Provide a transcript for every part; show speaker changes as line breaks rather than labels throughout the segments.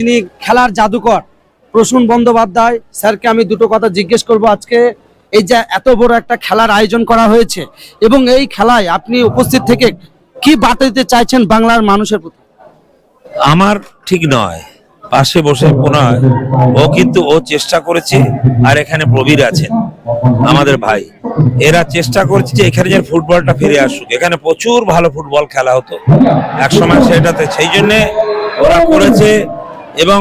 তিনি খেলার জাদুকর। প্রসূন বন্দ্যোপাধ্যায় স্যারকে আমি দুটো কথা জিজ্ঞেস করব আজকে। এই যে এত বড় একটা খেলার আয়োজন করা হয়েছে এবং এই খেলায় আপনি উপস্থিত থেকে কি বার্তা দিতে চাইছেন বাংলার মানুষের প্রতি?
আমার ঠিক নয়। পাশে বসে প্রণয় ও কিন্তু ও চেষ্টা করেছে আর এখানে প্রবীর আছেন, আমাদের ভাই। এরা চেষ্টা করেছে যে এখানে যেন ফুটবলটা ফিরে আসুক। এখানে প্রচুর ভালো ফুটবল খেলা হতো। এক সময় সেটাতে, সেই জন্যে ওরা করেছে এবং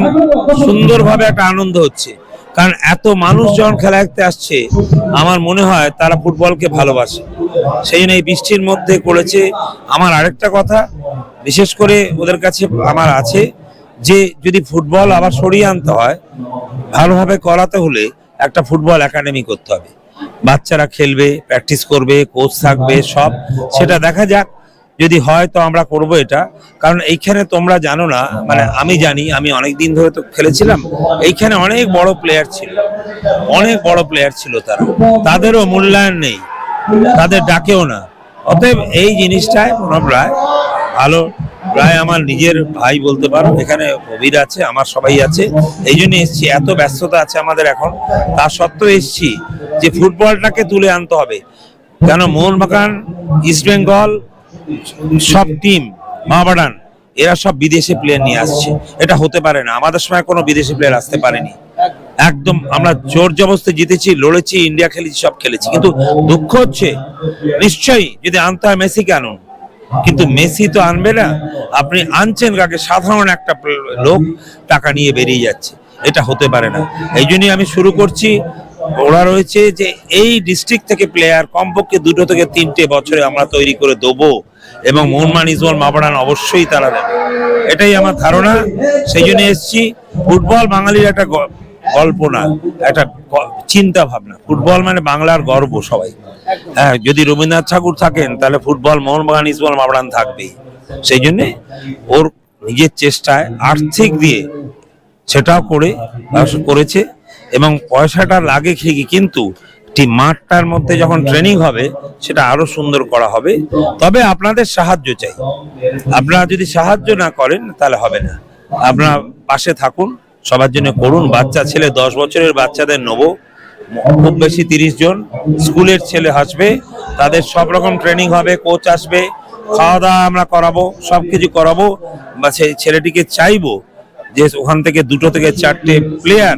সুন্দরভাবে একটা আনন্দ হচ্ছে। কারণ এত মানুষ যখন খেলা দেখতে আসছে, আমার মনে হয় তারা ফুটবলকে ভালোবাসে। সেই জন্য এই বৃষ্টির মধ্যে করেছে। আমার আরেকটা কথা, বিশেষ করে ওদের কাছে আমার আছে যে, যদি ফুটবল আবার সরিয়ে আনতে হয়, ভালোভাবে করাতে হলে একটা ফুটবল একাডেমি করতে হবে। বাচ্চারা খেলবে, প্র্যাকটিস করবে, কোচ থাকবে, সব। সেটা দেখা যাক। যদি হয় তো আমরা করব এটা। কারণ এইখানে তোমরা জানো না মানে আমি জানি, আমি অনেক দিন ধরে তো খেলেছিলাম, এইখানে অনেক বড় প্লেয়ার ছিল, অনেক বড় প্লেয়ার ছিল তারা। তাদেরও মূল্যায়ন নেই, তাদের ডাকেও না। অতএব এই জিনিসটায় প্রণব রায় ভালো, প্রায় আমার নিজের ভাই বলতে পারো, এখানে কবির আছে, আমার সবাই আছে, এই জন্য এসছি। এত ব্যস্ততা আছে আমাদের এখন, তা সত্ত্বেও এসছি যে ফুটবলটাকে তুলে আনতে হবে। কেন, মোহনবাগান, ইস্ট বেঙ্গল সব টিম মহাবাডান, এরা সব বিদেশে প্লেয়ার নিয়ে আসছে। এটা হতে পারে না। আমাদের সময় কোনো বিদেশি প্লেয়ার আসতে পারেনি। একদম আমরা জোর জবস্তে জিতেছি, লড়েছি, ইন্ডিয়া খেলেছি, সব খেলেছি। কিন্তু দুঃখ হচ্ছে, নিশ্চয়ই যদি আনতে হয় মেসিকে আনুন কিন্তু মেসি তো আনবে না। আপনি আনছেন কাকে? সাধারণ একটা লোক টাকা নিয়ে বেরিয়ে যাচ্ছে। এটা হতে পারে না। এই জন্যই আমি শুরু করছি। ওরা রয়েছে যে এই ডিস্ট্রিক্ট থেকে প্লেয়ার কমপক্ষে দুটো থেকে তিনটে বছরে আমরা তৈরি করে দেবো। এবং মোহনমান ইজমল মাবাড়ান অবশ্যই তারা দেবে। এটাই আমার ধারণা। সেই জন্য এসছি। ফুটবল বাঙালির একটা গল্প না, একটা চিন্তা ভাবনা। ফুটবল মানে বাংলার গর্ব সবাই। হ্যাঁ যদি রবীন্দ্রনাথ ঠাকুর থাকেন, তাহলে ফুটবল মোহনবাগান ইসবল মাবড়ান থাকবেই। সেই জন্যে ওর নিজের চেষ্টায় আর্থিক দিয়ে সেটাও করে করেছে। এবং পয়সাটা লাগে ঠিকই, কিন্তু টি- মাঠটার মধ্যে যখন ট্রেনিং হবে, সেটা আরও সুন্দর করা হবে। তবে আপনাদের সাহায্য চাই। আপনারা যদি সাহায্য না করেন, তাহলে হবে না। আপনারা পাশে থাকুন, সবার জন্য করুন। বাচ্চা ছেলে, দশ বছরের বাচ্চাদের নেব। খুব বেশি তিরিশ জন। স্কুলের ছেলে আসবে, তাদের সব রকম ট্রেনিং হবে কোচ আসবে, খাওয়া দাওয়া আমরা করাবো সব কিছু করাবো। বা সেই ছেলেটিকে চাইব যে ওখান থেকে দুটো থেকে চারটে প্লেয়ার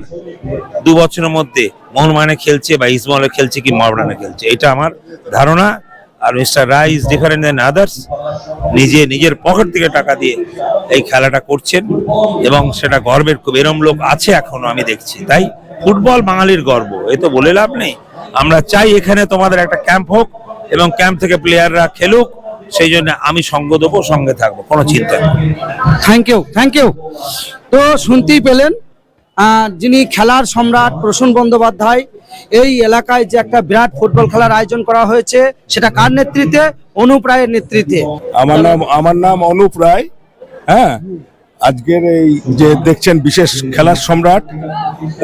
দু বছরের মধ্যে মোহনমানে খেলছে বা ইসমলে খেলছে কি মরবানে খেলছে, এটা আমার ধারণা। আর mister Roy is different than others নিজে নিজের পকেট থেকে টাকা দিয়ে এই খেলাটা করছেন এবং সেটা গর্বের খুব। এরম লোক আছে এখনও আমি দেখছি। তাই ফুটবল বাঙালির গর্ব, এ তো বলে লাভ নেই। আমরা চাই এখানে তোমাদের একটা ক্যাম্প হোক এবং ক্যাম্প থেকে প্লেয়াররা খেলুক। সেই জন্য আমি সঙ্গ দেবো সঙ্গে থাকব কোনো চিন্তা নেই।
থ্যাংক ইউ থ্যাংক ইউ তো শুনতেই পেলেন যিনি খেলার সম্রাট প্রসূন বন্দ্যোপাধ্যায় এই এলাকায় যে একটা বিরাট ফুটবল খেলার আয়োজন করা হয়েছে সেটা কার নেতৃত্বে? অনুপ রায়ের নেতৃত্বে।
আমার নাম আমার নাম অনুপ রায় হ্যাঁ? আজকের এই যে দেখছেন বিশেষ খেলার সম্রাট,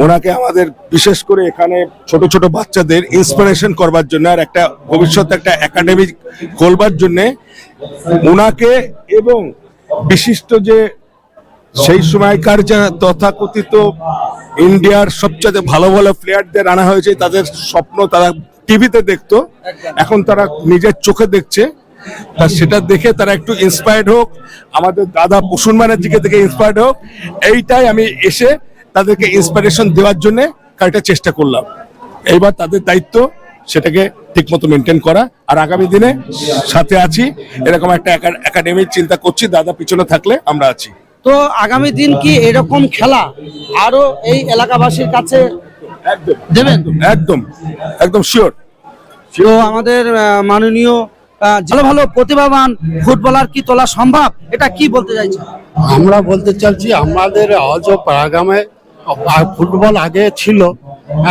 ওনাকে আমাদের বিশেষ করে এখানে ছোট ছোট বাচ্চাদের ইন্সপিরেশন করবার জন্য আর একটা ভবিষ্যতে একটা একাডেমি খোলবার জন্যে ওনাকে এবং বিশিষ্ট যে সেই সময়কার যা তথাকথিত ইন্ডিয়ার সবচেয়ে ভালো ভালো প্লেয়ারদের আনা হয়েছে, তাদের স্বপ্ন তারা টিভিতে দেখতো, এখন তারা নিজের চোখে দেখছে। তা সেটা দেখে তারা একটু ইন্সপায়ার্ড হোক। আমাদের দাদা প্রসূন ব্যানার্জিকে দেখে ইন্সপায়ার্ড হোক। এইটাই আমি এসে তাদেরকে ইন্সপিরেশন দেওয়ার জন্য কাজটা চেষ্টা করলাম। এইবার তাদের দায়িত্ব সেটাকে ঠিকমতো মেনটেন করা। আর আগামী দিনে সাথে আছি। এরকম একটা একাডেমির চিন্তা করছি দাদা পিছনে থাকলে আমরা আছি।
তো আগামী দিন কি এরকম খেলা আরও এই এলাকাবাসীর কাছে
একদম।
দেবেন?
একদম। একদম শিওর
তো আমাদের মাননীয় ভালো ভালো প্রতিভাবান ফুটবলার কি তোলা সম্ভব? এটা কি বলতে চাইছেন?
আমরা বলতে চাইছি, আমাদের অজ পাড়াগ্রামে ফুটবল আগে ছিল,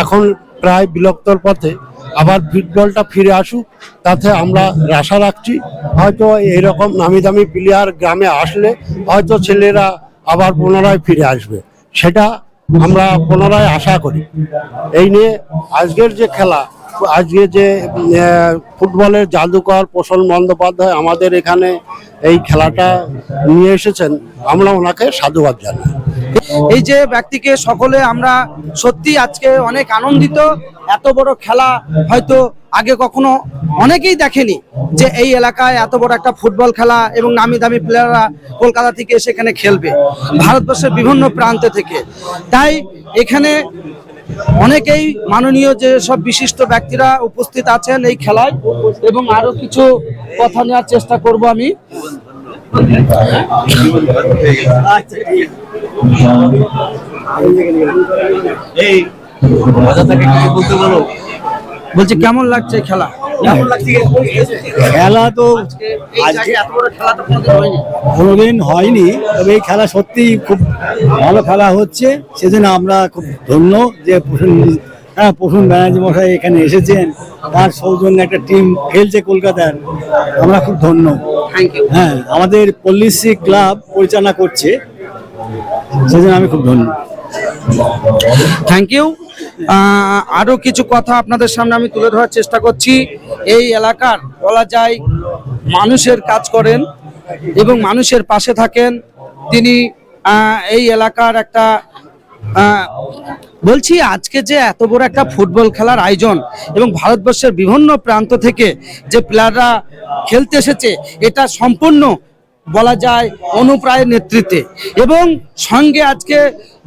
এখন প্রায় বিলুপ্তর পথে। আবার ফুটবলটা ফিরে আসুক, তাতে আমরা আশা রাখছি। হয়তো এইরকম নামি দামি প্লেয়ার গ্রামে আসলে হয়তো ছেলেরা আবার পুনরায় ফিরে আসবে। সেটা আমরা পুনরায় আশা করি। এই নিয়ে আজকের যে খেলা আজকে যে ফুটবলের জাদুকর পোষণ বন্দ্যোপাধ্যায় আমাদের এখানে এই খেলাটা নিয়ে এসেছেন, আমরা ওনাকে সাধুবাদ জানাই।
এই যে ব্যক্তিকে সকলে আমরা সত্যি আজকে অনেক আনন্দিত, এত বড় খেলা হয়তো আগে কখনো অনেকেই দেখেনি যে এই এলাকায় এত বড় একটা ফুটবল খেলা এবং নামি দামি প্লেয়াররা কলকাতা থেকে সেখানে খেলবে। ভারতবর্ষের বিভিন্ন প্রান্ত থেকে। তাই এখানে অনেকেই মাননীয় যে সব বিশিষ্ট ব্যক্তিরা উপস্থিত আছেন এই খেলায় এবং আরও কিছু কথা নেওয়ার চেষ্টা করব আমি। বলছি কেমন লাগছে খেলা?
খেলা তো
এই এত বড় খেলা তো কোনোদিন হয়নি।
তবে এই খেলা সত্যি খুব ভালো খেলা হচ্ছে। সেজন্য আমরা খুব ধন্য যে হ্যাঁ প্রসূন ব্যানার্জি মশাই এখানে এসেছেন। তার সৌজন্যে একটা টিম খেলছে কলকাতার। আমরা খুব ধন্য। হ্যাঁ আমাদের পল্লিশ্রী ক্লাব পরিচালনা করছে। সেজন্য আমি খুব ধন্য।
থ্যাংক ইউ আরও কিছু কথা আপনাদের সামনে আমি তুলে ধরার চেষ্টা করছি। এই এলাকার বলা যায়, মানুষের কাজ করেন এবং মানুষের পাশে থাকেন। তিনি এই এলাকার একটা বলছি আজকে যে এত বড় একটা ফুটবল খেলার আয়োজন এবং ভারতবর্ষের বিভিন্ন প্রান্ত থেকে যে প্লেয়াররা খেলতে এসেছে, এটা সম্পূর্ণ বলা যায় অনুপ্রায়ের নেতৃত্বে। এবং সঙ্গে আজকে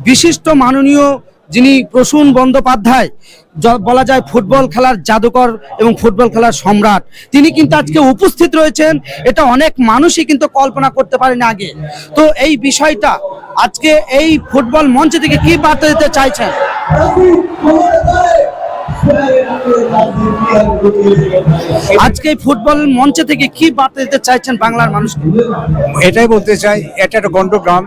বিশিষ্ট মাননীয় যিনি প্রসূন বন্দ্যোপাধ্যায় বলা যায় ফুটবল খেলার জাদুকর এবং ফুটবল খেলার সম্রাট। তিনি কিন্তু আজকে উপস্থিত রয়েছেন, এটা অনেক মানুষই কিন্তু কল্পনা করতে পারেন আগে। তো এই বিষয়টা, আজকে এই ফুটবল মঞ্চ থেকে কি বার্তা দিতে চাইছেন? আজকে ফুটবল মঞ্চ থেকে কি বার্তা দিতে চাইছেন বাংলার মানুষকে?
এটাই বলতে চাই, এটা একটা গণ্ডগ্রাম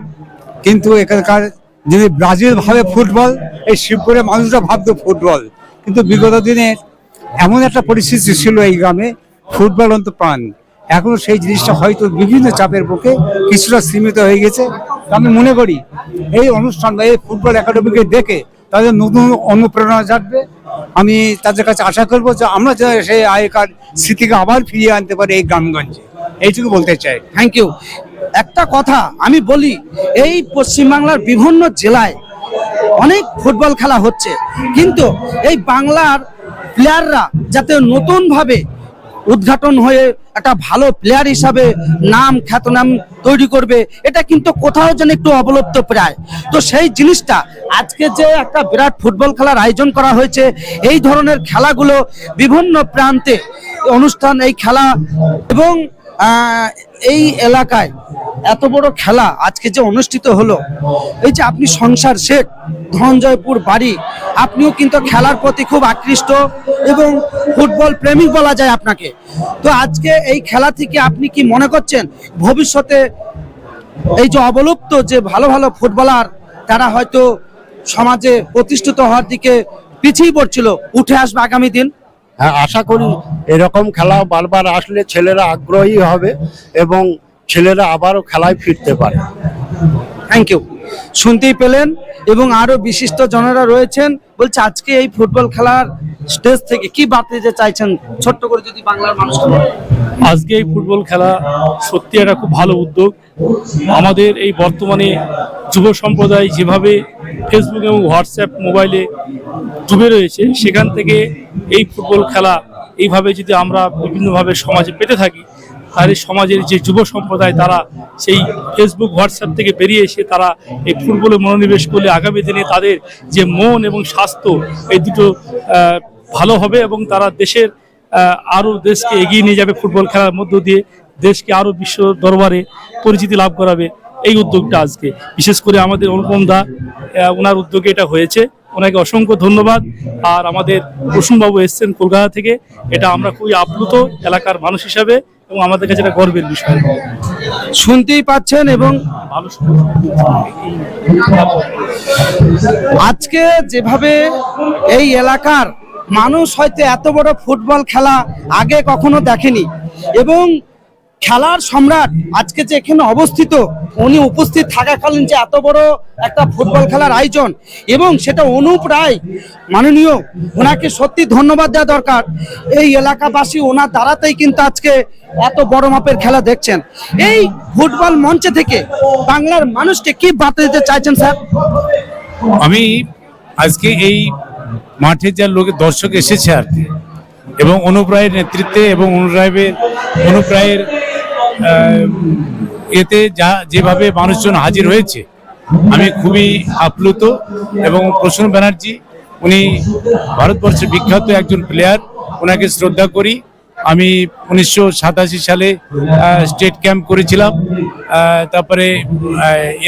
কিন্তু এখানকার যদি ব্রাজিল ভাবে ফুটবল, এই শিবপুরে মানুষরা ভাবতো ফুটবল। কিন্তু বিগত দিনে এমন একটা পরিস্থিতি ছিল এই গ্রামে, ফুটবল অন্ত প্রাণ। এখনও সেই জিনিসটা হয়তো বিভিন্ন চাপের বুকে কিছুটা সীমিত হয়ে গেছে। আমি মনে করি, এই অনুষ্ঠান বা এই ফুটবল একাডেমিকে দেখে তাদের নতুন অনুপ্রেরণা জাগবে। আমি তাদের কাছে আশা করব যে আমরা যেন সেই আগেকার স্মৃতিকে আবার ফিরিয়ে আনতে পারি এই গ্রামগঞ্জে। এইটুকু বলতে চাই।
থ্যাংক ইউ একটা কথা আমি বলি, এই পশ্চিমবাংলার বিভিন্ন জেলায় অনেক ফুটবল খেলা হচ্ছে, কিন্তু এই বাংলার প্লেয়াররা যাতে নতুনভাবে উদ্ঘাটন হয়ে একটা ভালো প্লেয়ার হিসাবে নাম, খ্যাতনাম তৈরি করবে, এটা কিন্তু কোথাও যেন একটু অবলুপ্ত প্রায়। তো সেই জিনিসটা আজকে যে একটা বিরাট ফুটবল খেলার আয়োজন করা হয়েছে, এই ধরনের খেলাগুলো বিভিন্ন প্রান্তে অনুষ্ঠান, এই খেলা এবং এই এলাকায় এত বড় খেলা আজকে যে অনুষ্ঠিত হলো, এই যে আপনি সংসার শেখ, ধনজয়পুর বাড়ি, আপনিও কিন্তু খেলার প্রতি খুব আকৃষ্ট এবং ফুটবল প্রেমিক বলা যায় আপনাকে। তো আজকে এই খেলা থেকে আপনি কি মনে করছেন, ভবিষ্যতে এই যে অবলুপ্ত যে ভালো ভালো ফুটবলার, তারা হয়তো সমাজে প্রতিষ্ঠিত হওয়ার দিকে পিছিয়ে পড়ছিল, উঠে আসবে আগামী দিন?
আশা করি এরকম খেলা বারবার আসলে ছেলেরা আগ্রহী হবে এবং ছেলেরা আবারও খেলায় ফিরতে পারে।
থ্যাংক ইউ শুনতেই পেলেন এবং আরও বিশিষ্ট জনেরা রয়েছেন। বলছে, আজকে এই ফুটবল খেলার স্টেজ থেকে কি বার্তা দিতে চাইছেন? ছোট্ট করে যদি বাংলার মানুষকে।
আজকে এই ফুটবল খেলা সত্যি একটা খুব ভালো উদ্যোগ। আমাদের এই বর্তমানে যুব সম্প্রদায় যেভাবে ফেসবুক এবং হোয়াটসঅ্যাপ মোবাইলে ডুবে রয়েছে, সেখান থেকে এই ফুটবল খেলা এইভাবে যদি আমরা বিভিন্নভাবে সমাজে পেতে থাকি তাহলে সমাজের যে যুব সম্প্রদায়, তারা সেই ফেসবুক হোয়াটসঅ্যাপ থেকে বেরিয়ে এসে তারা এই ফুটবলে মনোনিবেশ করলে আগামী দিনে তাদের যে মন এবং স্বাস্থ্য, এই দুটো ভালো হবে এবং তারা দেশের আরও দেশকে এগিয়ে নিয়ে যাবে ফুটবল খেলার মধ্য দিয়ে, দেশকে আরও বিশ্ব দরবারে পরিচিতি লাভ করাবে। এই উদ্যোগটা আজকে। বিশেষ করে আমাদের অনুপম দা ওনার উদ্যোগে এটা হয়েছে। ওনাকে অসংখ্য ধন্যবাদ। আর আমাদের প্রসূনবাবু এসছেন কলকাতা থেকে। এটা আমরা খুবই আপ্লুত এলাকার মানুষ হিসাবে। এবং আমাদের কাছে এটা গর্বের বিষয়।
শুনতেই পাচ্ছেন এবং আজকে যেভাবে এই এলাকার মানুষ হয়তো এত বড় ফুটবল খেলা আগে কখনো দেখেনি এবং খেলার সম্রাট আজকে যে এখানে অবস্থিত উনি উপস্থিত থাকাকালীন যে এত বড় একটা ফুটবল খেলার আয়োজন এবং সেটা অনুপ রায় মাননীয় ওনাকে সত্যি ধন্যবাদ দেওয়া দরকার। এই এলাকাবাসী ওনার দ্বারাতেই কিন্তু আজকে এত বড় মাপের খেলা দেখছেন। এই ফুটবল মঞ্চে থেকে বাংলার মানুষকে কি বার্তা দিতে চাইছেন স্যার?
আমি আজকে এই মাঠে যা লোক দর্শক এসেছে আর এবং অনুপ রায়ের নেতৃত্বে এবং অনুপ রায়ের অনুপ রায়ের আহ, এতে যা, যেভাবে মানুষজন হাজির হয়েছে, আমি খুবই আপ্লুত এবং প্রসন্ন ব্যানার্জি, উনি ভারতবর্ষের বিখ্যাত একজন প্লেয়ার ওনাকে শ্রদ্ধা করি। আমি উনিশশো সাতাশি সালে স্টেট ক্যাম্প করেছিলাম। তারপরে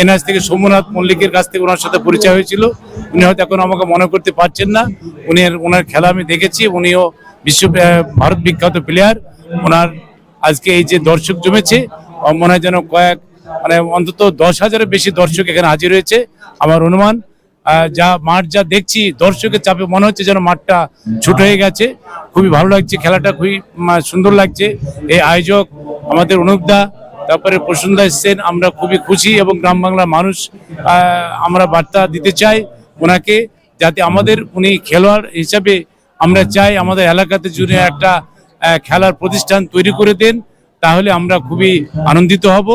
এনআস থেকে সোমনাথ মল্লিকের কাছ থেকে ওনার সাথে পরিচয় হয়েছিল। উনি হয়তো এখন আমাকে মনে করতে পারছেন না। উনি ওনার খেলা আমি দেখেছি। উনিও বিশ্ব ভারত বিখ্যাত প্লেয়ার ওনার আজকে এই যে দর্শক জমেছে মনে হয় যেন কয়েক মানে অন্তত দশ হাজারের বেশি দর্শক এখানে হাজির হয়েছে। আমার অনুমান যা মাঠ যা দেখছি, দর্শকের চাপে মনে হচ্ছে যেন মাঠটা ছোট হয়ে গেছে। খুবই ভালো লাগছে, খেলাটা খুবই সুন্দর লাগছে। এই আয়োজক আমাদের অনুপদা তারপরে প্রসন্দা এসছেন, আমরা খুবই খুশি এবং গ্রাম বাংলার মানুষ আমরা বার্তা দিতে চাই ওনাকে, যাতে আমাদের উনি খেলোয়াড় হিসাবে আমরা চাই, আমাদের এলাকাতে জুড়ে একটা খেলার প্রতিষ্ঠান তৈরি করে দেন, তাহলে আমরা খুবই আনন্দিত হব।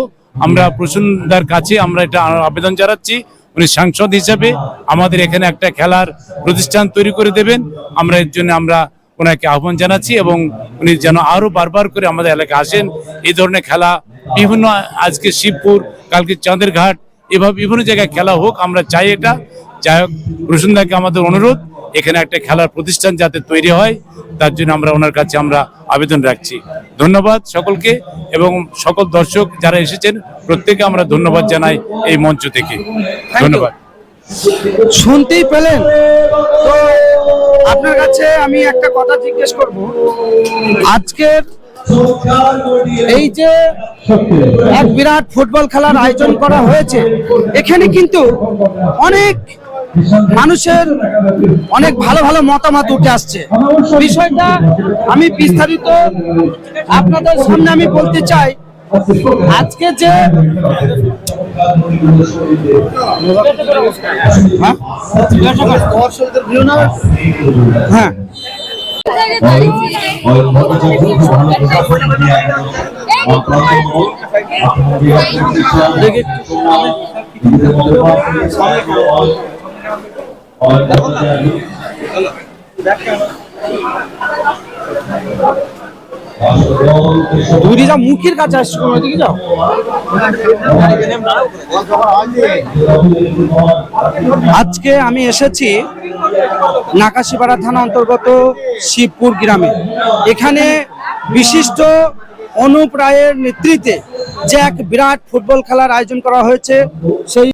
আমরা প্রসন্নদার কাছে আমরা এটা আবেদন জানাচ্ছি। উনি সাংসদ হিসাবে আমাদের এখানে একটা খেলার প্রতিষ্ঠান তৈরি করে দেবেন। আমরা এর জন্য আমরা ওনাকে আহ্বান জানাচ্ছি এবং উনি যেন আরও বারবার করে আমাদের এলাকায় আসেন। এই ধরনের খেলা বিভিন্ন আজকে শিবপুর, কালকে চাঁদের ঘাট, এভাবে বিভিন্ন জায়গায় খেলা হোক, আমরা চাই এটা। যাই হোক রোশনদাকে আমাদের অনুরোধ। এখানে একটা খেলার প্রতিষ্ঠান যাতে তৈরি হয় তার জন্য আমরা ওনার কাছে আমরা আবেদন রাখছি। ধন্যবাদ সকলকে এবং সকল দর্শক যারা এসেছেন প্রত্যেকে আমরা ধন্যবাদ জানাই এই মঞ্চ থেকে। ধন্যবাদ।
শুনতেই পেলেন? তো আপনার কাছে আমি একটা কথা জিজ্ঞেস করব। আজকের এই যে এক বিরাট ফুটবল খেলার আয়োজন করা হয়েছে এখানে কিন্তু অনেক মানুষের অনেক ভালো ভালো মতামত উঠে আসছে। বিষয়টা আমি বিস্তারিত আপনাদের সামনে আমি বলতে চাই, আজকে যে হ্যাঁ? দুইটি যা মুখের কাছে আসছে ওদিকে যাও। আজকে আমি এসেছি নাকাশিপাড়া থানা অন্তর্গত শিবপুর গ্রামে। এখানে বিশিষ্ট অনুপ রায়ের নেতৃত্বে যে এক বিরাট ফুটবল খেলার আয়োজন করা হয়েছে, সেই